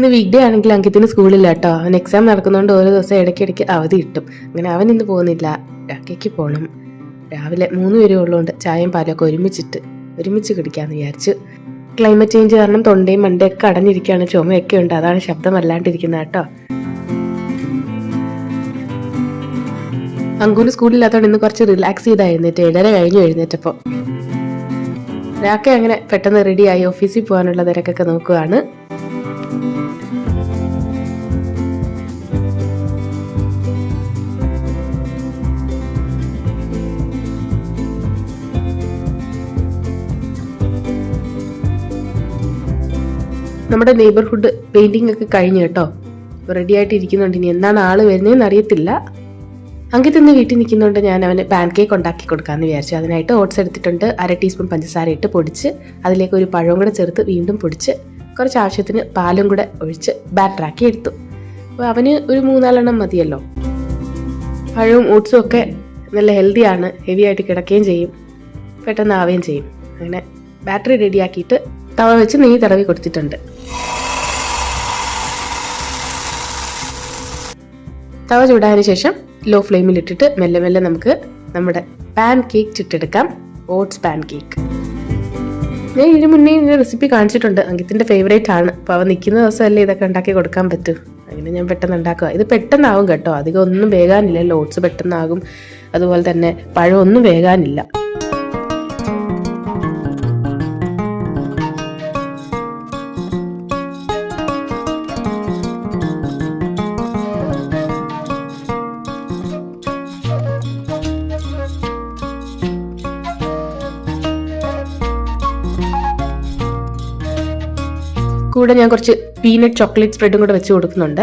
ഇന്ന് week day ആണെങ്കിൽ അങ്കിത്തിന് സ്കൂളില്ല കേട്ടോ അവൻ എക്സാം നടക്കുന്നതുകൊണ്ട് ഓരോ ദിവസം ഇടയ്ക്കിടയ്ക്ക് അവധി കിട്ടും. അങ്ങനെ അവൻ ഇന്ന് പോകുന്നില്ല. രാക്കയ്ക്ക് പോകണം രാവിലെ മൂന്ന് പേരും ഉള്ളതുകൊണ്ട് ചായയും പാലൊക്കെ ഒരുമിച്ചിട്ട് ഒരുമിച്ച് കുടിക്കാമെന്ന് വിചാരിച്ചു ക്ലൈമറ്റ് ചേഞ്ച് കാരണം തൊണ്ടയും മണ്ടയൊക്കെ അടഞ്ഞിരിക്കുകയാണ് ചുമയൊക്കെ ഉണ്ട്. അതാണ് ശബ്ദം വല്ലാണ്ടിരിക്കുന്നത് കേട്ടോ അങ്കൂന് സ്കൂളില്ലാത്തതുകൊണ്ട് ഇന്ന് കുറച്ച് റിലാക്സ് ചെയ്താ എഴുന്നേറ്റ് ഏഴര കഴിഞ്ഞു എഴുന്നേറ്റപ്പോൾ രാക്കെ അങ്ങനെ പെട്ടെന്ന് റെഡിയായി ഓഫീസിൽ പോകാനുള്ള തിരക്കൊക്കെ നോക്കുകയാണ് നമ്മുടെ നെയ്ബർഹുഡ് പെയിന്റിംഗ് ഒക്കെ കഴിഞ്ഞു കേട്ടോ. റെഡി ആയിട്ട് ഇരിക്കുന്നുണ്ട് ഇനി എന്നാണ് ആൾ വരുന്നതെന്ന് അറിയത്തില്ല. അങ്കിൽ തന്നെ വീട്ടിൽ നിൽക്കുന്നുണ്ട് ഞാൻ അവന് പാൻ കേക്ക് ഉണ്ടാക്കി കൊടുക്കാമെന്ന് വിചാരിച്ചു. അതിനായിട്ട് ഓട്സ് എടുത്തിട്ടുണ്ട്. അര ടീസ്പൂൺ പഞ്ചസാര ഇട്ട് പൊടിച്ച് അതിലേക്ക് ഒരു പഴവും കൂടെ ചേർത്ത് വീണ്ടും പൊടിച്ച് കുറച്ച് ആവശ്യത്തിന് പാലും കൂടെ ഒഴിച്ച് ബാറ്ററാക്കി എടുത്തു. അപ്പോൾ അവന് ഒരു മൂന്നാലെണ്ണം മതിയല്ലോ. പഴവും ഓട്സും ഒക്കെ നല്ല ഹെൽത്തിയാണ് ഹെവി ആയിട്ട് കിടക്കുകയും ചെയ്യും. പെട്ടെന്ന് ആവുകയും ചെയ്യും. അങ്ങനെ ബാറ്ററി റെഡിയാക്കിയിട്ട് തവ വെച്ച് നെയ്യ് തടവി കൊടുത്തിട്ടുണ്ട്. തവ ചൂടായതിനു ശേഷം ലോ ഫ്ലെയിമിൽ ഇട്ടിട്ട് മെല്ലെ മെല്ലെ നമുക്ക് നമ്മുടെ പാൻ കേക്ക് ചുട്ടെടുക്കാം. ഓട്സ് പാൻ കേക്ക് ഞാൻ ഇതിനു മുന്നേ ഇങ്ങനെ റെസിപ്പി കാണിച്ചിട്ടുണ്ട്. അങ്കിത്തിന്റെ ഫേവറേറ്റ് ആണ്. അപ്പോൾ അവ നിൽക്കുന്ന ദിവസമല്ലേ ഇതൊക്കെ ഉണ്ടാക്കി കൊടുക്കാൻ പറ്റൂ. അങ്ങനെ ഞാൻ പെട്ടെന്ന് ഉണ്ടാക്കുക. ഇത് പെട്ടെന്നാവും കേട്ടോ. അധികം ഒന്നും വേകാനില്ലല്ലോ. ഓട്സ് പെട്ടെന്നാകും. അതുപോലെ തന്നെ പഴമൊന്നും ഒന്നും വേകാനില്ല. കൂടെ ഞാൻ കുറച്ച് പീനട്ട് ചോക്ലേറ്റ് സ്പ്രെഡും കൂടെ വെച്ച് കൊടുക്കുന്നുണ്ട്.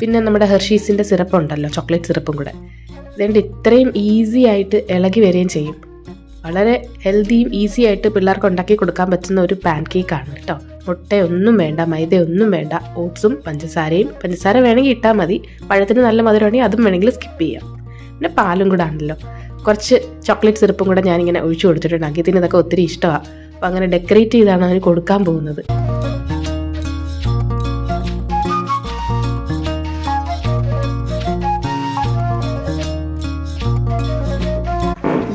പിന്നെ നമ്മുടെ ഹെർഷീസിന്റെ സിറപ്പ് ഉണ്ടല്ലോ ചോക്ലേറ്റ് സിറപ്പും കൂടെ. അതുകൊണ്ട് ഇത്രയും ഈസി ആയിട്ട് ഇളകി വരികയും ചെയ്യും. വളരെ ഹെൽത്തിയും ഈസി ആയിട്ട് പിള്ളേർക്ക് ഉണ്ടാക്കി കൊടുക്കാൻ പറ്റുന്ന ഒരു പാൻ കേക്കാണ് കേട്ടോ. മുട്ടയൊന്നും വേണ്ട മൈദയൊന്നും വേണ്ട ഓട്സും പഞ്ചസാരയും. പഞ്ചസാര വേണമെങ്കിൽ ഇട്ടാൽ മതി. പഴത്തിന് നല്ല മധുരമാണെങ്കിൽ അതും വേണമെങ്കിൽ സ്കിപ്പ് ചെയ്യാം. പിന്നെ പാലും കൂടെ ആണല്ലോ. കുറച്ച് ചോക്ലേറ്റ് സിറപ്പും കൂടെ ഞാനിങ്ങനെ ഒഴിച്ചു കൊടുത്തിട്ടുണ്ട് ഇതിന് ഇതൊക്കെ ഒത്തിരി ഇഷ്ടമാണ് അപ്പം അങ്ങനെ ഡെക്കറേറ്റ് ചെയ്താണ് അവർ കൊടുക്കാൻ പോകുന്നത്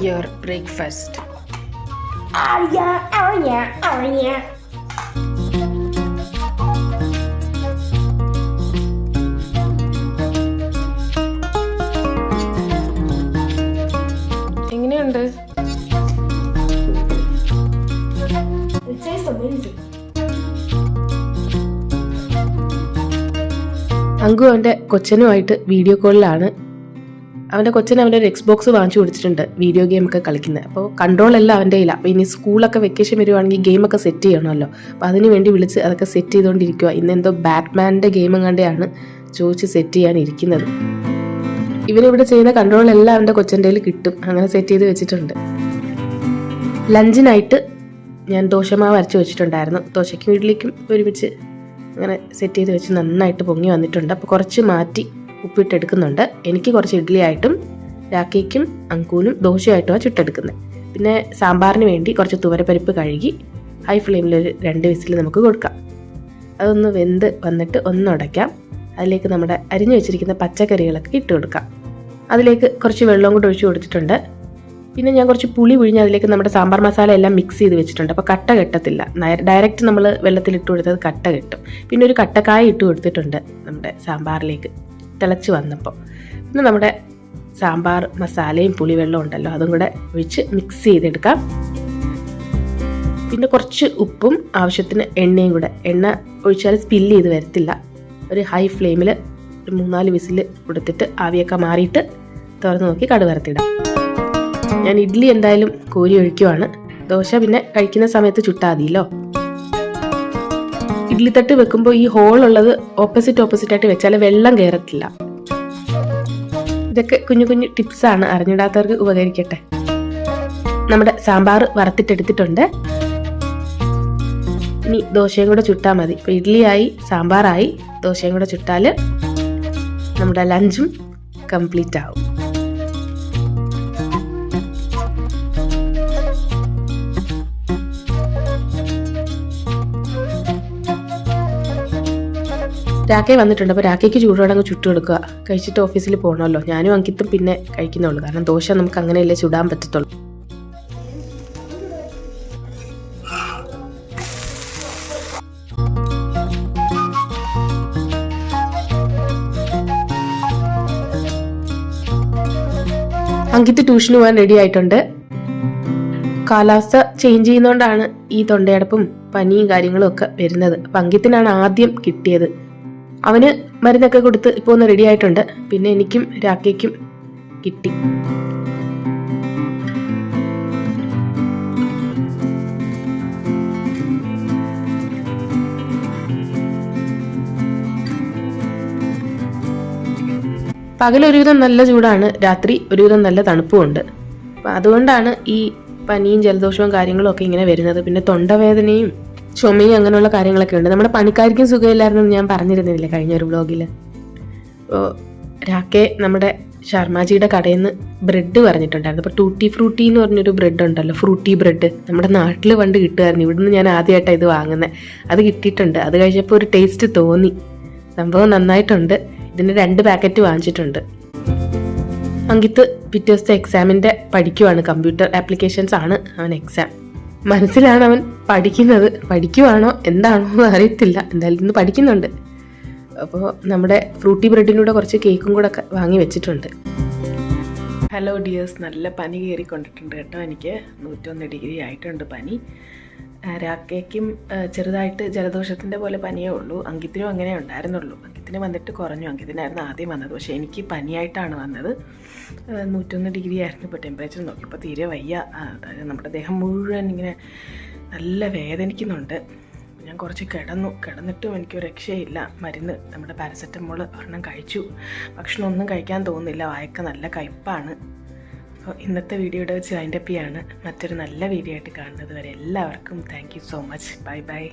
your breakfast Oh yeah, oh yeah, oh yeah. അങ്കു അവന്റെ കൊച്ചനുമായിട്ട് വീഡിയോ കോളിലാണ് അവന്റെ കൊച്ചന് അവന്റെ ഒരു എക്സ്ബോക്സ് വാങ്ങിച്ചു കൊടുത്തിട്ടുണ്ട്. വീഡിയോ ഗെയിം ഒക്കെ കളിക്കുന്നത് അപ്പോൾ കൺട്രോൾ എല്ലാം അവന്റെ കയ്യിലാണ് അപ്പോൾ ഇനി സ്കൂളൊക്കെ വെക്കേഷൻ വരുവാണെങ്കിൽ ഗെയിമൊക്കെ സെറ്റ് ചെയ്യണമല്ലോ. അപ്പോൾ അതിന് വേണ്ടി വിളിച്ച് അതൊക്കെ സെറ്റ് ചെയ്തുകൊണ്ടിരിക്കുക ഇന്ന് എന്തോ ബാറ്റ്മാന്റെ ഗെയിം കണ്ടെയാണ് ചോദിച്ച് സെറ്റ് ചെയ്യാൻ ഇരിക്കുന്നത്. ഇവനിവിടെ ചെയ്യുന്ന കൺട്രോൾ എല്ലാം അവന്റെ കൊച്ചന്റെ കയ്യിൽ കിട്ടും. അങ്ങനെ സെറ്റ് ചെയ്ത് വെച്ചിട്ടുണ്ട്. ലഞ്ചിനായിട്ട് ഞാൻ ദോശമാവ് അരച്ച് വെച്ചിട്ടുണ്ടായിരുന്നു. ദോശയ്ക്കും ഇഡ്ഡലിക്കും ഒരുമിച്ച് അങ്ങനെ സെറ്റ് ചെയ്ത് വെച്ച് നന്നായിട്ട് പൊങ്ങി വന്നിട്ടുണ്ട്. അപ്പോൾ കുറച്ച് മാറ്റി ഉപ്പിട്ടെടുക്കുന്നുണ്ട് എനിക്ക് കുറച്ച് ഇഡ്ഡലി ആയിട്ടും രാക്കിക്കും അങ്കൂനും ദോശയായിട്ടുമാണ് ചുട്ടെടുക്കുന്നത്. പിന്നെ സാമ്പാറിന് വേണ്ടി കുറച്ച് തുവരപ്പരിപ്പ് കഴുകി ഹൈ ഫ്ലെയിമിൽ ഒരു രണ്ട് വിസിൽ നമുക്ക് കൊടുക്കാം. അതൊന്ന് വെന്ത് വന്നിട്ട് ഒന്ന് ഉടയ്ക്കാം. അതിലേക്ക് നമ്മുടെ അരിഞ്ഞു വെച്ചിരിക്കുന്ന പച്ചക്കറികളൊക്കെ ഇട്ട് കൊടുക്കാം. അതിലേക്ക് കുറച്ച് വെള്ളം കൂടി ഒഴിച്ചു കൊടുത്തിട്ടുണ്ട്. പിന്നെ ഞാൻ കുറച്ച് പുളി പിഴിഞ്ഞ് അതിലേക്ക് നമ്മുടെ സാമ്പാർ മസാല എല്ലാം മിക്സ് ചെയ്ത് വെച്ചിട്ടുണ്ട്. അപ്പോൾ കട്ട കെട്ടത്തില്ല. ഡയറക്റ്റ് നമ്മൾ വെള്ളത്തിൽ ഇട്ട് കൊടുത്തത് കട്ട കെട്ടും. പിന്നെ ഒരു കട്ടക്കായ ഇട്ട് കൊടുത്തിട്ടുണ്ട് നമ്മുടെ സാമ്പാറിലേക്ക് തിളച്ച് വന്നപ്പോൾ. പിന്നെ നമ്മുടെ സാമ്പാർ മസാലയും പുളിവെള്ളവും ഉണ്ടല്ലോ അതും കൂടെ ഒഴിച്ച് മിക്സ് ചെയ്തെടുക്കാം. പിന്നെ കുറച്ച് ഉപ്പും ആവശ്യത്തിന് എണ്ണയും കൂടെ. എണ്ണ ഒഴിച്ചാൽ സ്പില്ല് ചെയ്ത് വരത്തില്ല. ഒരു ഹൈ ഫ്ലെയിമിൽ ഒരു മൂന്നാൽ വിസിൽ കൊടുത്തിട്ട് ആവിയൊക്കെ മാറിയിട്ട് തുറന്ന് നോക്കി കടുവറുത്തിടാം. ഞാൻ ഇഡ്ഡലി എന്തായാലും കോരി ഒഴിക്കുവാണ്. ദോശ പിന്നെ കഴിക്കുന്ന സമയത്ത് ചുട്ടാതിയല്ലോ ഇഡ്ലി തട്ട് വെക്കുമ്പോൾ ഈ ഹോൾ ഉള്ളത് ഓപ്പോസിറ്റ് ഓപ്പോസിറ്റ് ആയിട്ട് വെച്ചാൽ വെള്ളം കയറത്തില്ല. ഇതൊക്കെ കുഞ്ഞു കുഞ്ഞു ടിപ്സാണ് അറിഞ്ഞിടാത്തവർക്ക് ഉപകരിക്കട്ടെ. നമ്മുടെ സാമ്പാർ വറുത്തിട്ടെടുത്തിട്ടുണ്ട്. ഇനി ദോശയും കൂടെ ചുട്ടാൽ മതി. ഇപ്പോൾ ഇഡ്ഡലിയായി സാമ്പാറായി ദോശയും കൂടെ ചുട്ടാൽ നമ്മുടെ ലഞ്ചും കംപ്ലീറ്റ് ആവും. രാക്കേ വന്നിട്ടുണ്ട്. അപ്പോൾ രാക്കയ്ക്ക് ചൂടോടെ അങ്ങ് ചുട്ടു കൊടുക്കുക. കഴിച്ചിട്ട് ഓഫീസിൽ പോകണമല്ലോ ഞാനും അങ്കിത്തും പിന്നെ കഴിക്കുന്നുള്ളൂ. കാരണം ദോശ നമുക്ക് അങ്ങനെയല്ലേ ചുടാൻ പറ്റത്തുള്ളൂ. അങ്കിത്ത് ട്യൂഷന് പോകാൻ റെഡി ആയിട്ടുണ്ട്. കാലാവസ്ഥ ചേഞ്ച് ചെയ്യുന്നതുകൊണ്ടാണ് ഈ തൊണ്ടയടപ്പും പനിയും കാര്യങ്ങളും ഒക്കെ വരുന്നത്. അപ്പം അങ്കിത്തിനാണ് ആദ്യം കിട്ടിയത്. അവന് മരുന്നൊക്കെ കൊടുത്ത് ഇപ്പോൾ ഒന്ന് റെഡി ആയിട്ടുണ്ട്. പിന്നെ എനിക്കും രാക്കയ്ക്കും കിട്ടി. പകൽ ഒരുവിധം നല്ല ചൂടാണ് രാത്രി ഒരുവിധം നല്ല തണുപ്പുമുണ്ട്. അപ്പം അതുകൊണ്ടാണ് ഈ പനിയും ജലദോഷവും കാര്യങ്ങളും ഒക്കെ ഇങ്ങനെ വരുന്നത്. പിന്നെ തൊണ്ടവേദനയും ചുമയും അങ്ങനെയുള്ള കാര്യങ്ങളൊക്കെ ഉണ്ട്. നമ്മുടെ പണിക്കാർക്കും സുഖമില്ലായിരുന്നു ഞാൻ പറഞ്ഞിരുന്നില്ലേ കഴിഞ്ഞ ഒരു വ്ളോഗിൽ അപ്പോൾ രാക്കെ നമ്മുടെ ശർമാജിയുടെ കടയിൽ നിന്ന് ബ്രെഡ് പറഞ്ഞിട്ടുണ്ടായിരുന്നു. അപ്പോൾ ടൂട്ടി ഫ്രൂട്ടി എന്ന് പറഞ്ഞൊരു ബ്രെഡ് ഉണ്ടല്ലോ ഫ്രൂട്ടി ബ്രെഡ്. നമ്മുടെ നാട്ടിൽ പണ്ട് കിട്ടുമായിരുന്നു. ഇവിടുന്ന് ഞാൻ ആദ്യമായിട്ടാണ് ഇത് വാങ്ങുന്നത് അത് കിട്ടിയിട്ടുണ്ട്. അത് കഴിച്ചപ്പോൾ ഒരു ടേസ്റ്റ് തോന്നി. സംഭവം നന്നായിട്ടുണ്ട്. ഇതിന് രണ്ട് പാക്കറ്റ് വാങ്ങിച്ചിട്ടുണ്ട്. അങ്കിത്ത് പിറ്റേ ദിവസത്തെ എക്സാമിന്റെ പഠിക്കുവാണ്. കമ്പ്യൂട്ടർ ആപ്ലിക്കേഷൻസ് ആണ് അവൻ എക്സാം മനസ്സിലാണ് അവൻ പഠിക്കുന്നത് പഠിക്കുവാണോ എന്താണോ എന്ന് അറിയത്തില്ല. എന്തായാലും ഇന്ന് പഠിക്കുന്നുണ്ട്. അപ്പോൾ നമ്മുടെ ഫ്രൂട്ടി ബ്രെഡിനൂടെ കുറച്ച് കേക്കും കൂടെ വാങ്ങി വെച്ചിട്ടുണ്ട്. ഹലോ ഡിയേഴ്സ് നല്ല പനി കയറിക്കൊണ്ടിട്ടുണ്ട് കേട്ടോ എനിക്ക്. നൂറ്റൊന്ന് ഡിഗ്രി ആയിട്ടുണ്ട് പനി. രാക്കേക്കും ചെറുതായിട്ട് ജലദോഷത്തിന്റെ പോലെ പനിയേ ഉള്ളൂ. അങ്കിത്തിനും അങ്ങനെ ഉണ്ടായിരുന്നുള്ളൂ. അങ്കിത്തിന് വന്നിട്ട് കുറഞ്ഞു. അങ്കിത്തിനായിരുന്നു ആദ്യം വന്നത്. പക്ഷേ എനിക്ക് പനിയായിട്ടാണ് വന്നത്. നൂറ്റൊന്ന് ഡിഗ്രി ആയിരുന്നു ഇപ്പോൾ ടെമ്പറേച്ചർ നോക്കിയപ്പോൾ തീരെ വയ്യ. നമ്മുടെ ദേഹം മുഴുവൻ ഇങ്ങനെ നല്ല വേദനിക്കുന്നുണ്ട്. ഞാൻ കുറച്ച് കിടന്നു. കിടന്നിട്ടും എനിക്ക് രക്ഷയില്ല. മരുന്ന് നമ്മുടെ പാരസെറ്റമോൾ ഒരെണ്ണം കഴിച്ചു. ഭക്ഷണമൊന്നും കഴിക്കാൻ തോന്നുന്നില്ല. വായക്ക നല്ല കയ്പ്പാണ് അപ്പോൾ ഇന്നത്തെ വീഡിയോയുടെ വെച്ച് അതിന്റെ പിയാണ് മറ്റൊരു നല്ല വീഡിയോ ആയിട്ട് കാണുന്നത് വരെ എല്ലാവർക്കും thank so much bye bye